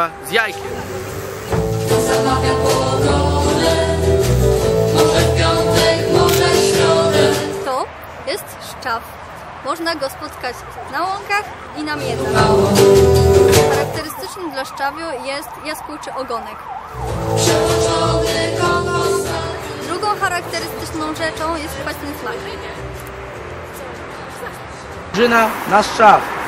Szczawa z jajkiem. Może piątek, może środę. To jest szczaw. Można go spotkać na łąkach i na miedach. Charakterystycznym dla szczawiu jest jaskółczy ogonek. Drugą charakterystyczną rzeczą jest kwaśny smak. Drużyna na Szczaw.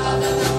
Bye.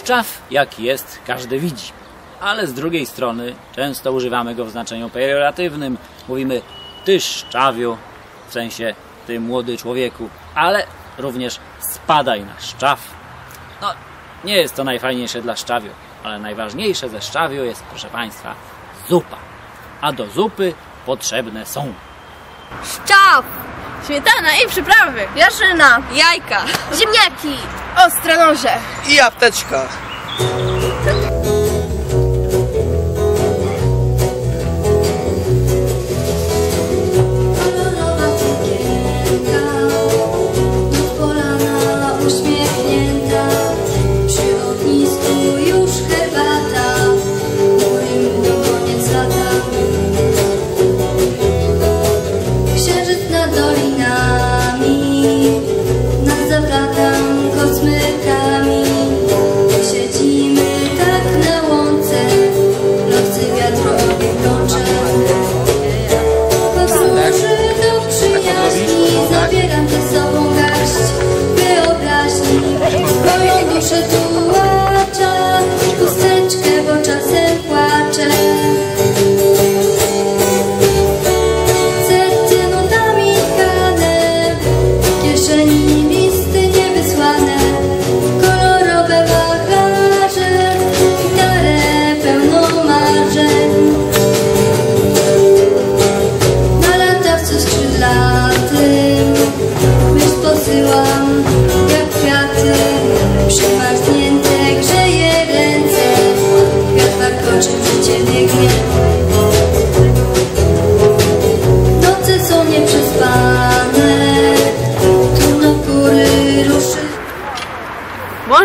Szczaw, jaki jest, każdy widzi. Ale z drugiej strony często używamy go w znaczeniu pejoratywnym. Mówimy ty szczawiu, w sensie ty młody człowieku, ale również spadaj na szczaw. No, nie jest to najfajniejsze dla szczawiu, ale najważniejsze ze szczawiu jest, proszę Państwa, zupa. A do zupy potrzebne są Szczaw! Śmietana i przyprawy. Jarzyna! Jajka! Ziemniaki! Ostre noże. I apteczka. Kolorowa cukierka, od polana uśmiechnięta.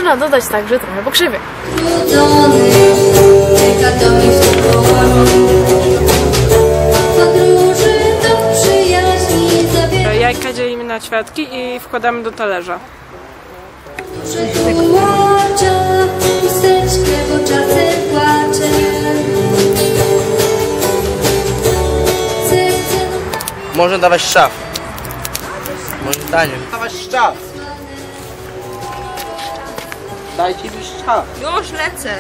Można dodać także trochę pokrzywy. Jajka dzielimy na ćwiartki i wkładamy do talerza. Można dawać Szczaw. Moim zdaniem. Dawać Szczaw. Dajcie mi Szczaw. Już lecę.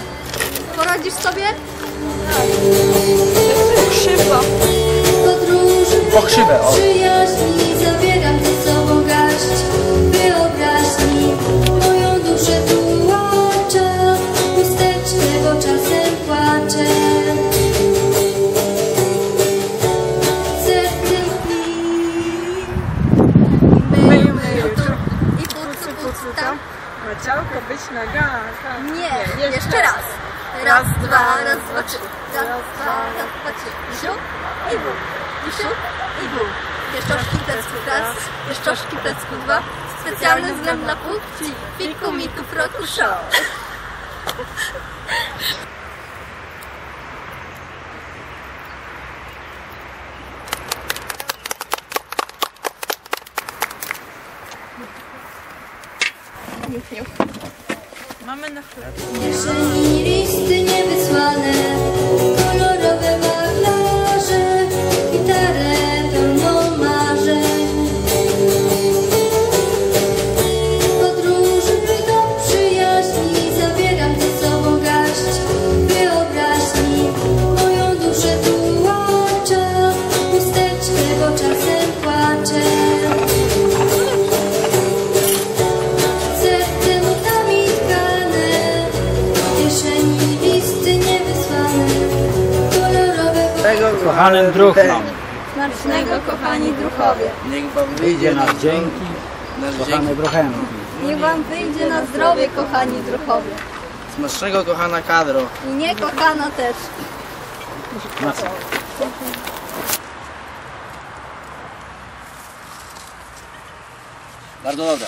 Poradzisz sobie? podróży Pokrzywę, o. raz, dwa, trzy. Ziu. i bu. I i bu. Pieszczoszki plecku raz, pieszczoszki plecku dwa. Specjalny względ dla płci. Fiku, miku, froku, show. Mamy na chleb. Kieszeni listy niewysłane, kolorowe Tego Kochanym druchnom, Smacznego, kochani druchowie. Niech wam wyjdzie nas dzięki, nasz kochane dzięki. druchemki. Niech wam wyjdzie na zdrowie, kochani druchowie. Smacznego kochana kadro. I nie kochana też. Na co? Bardzo dobra.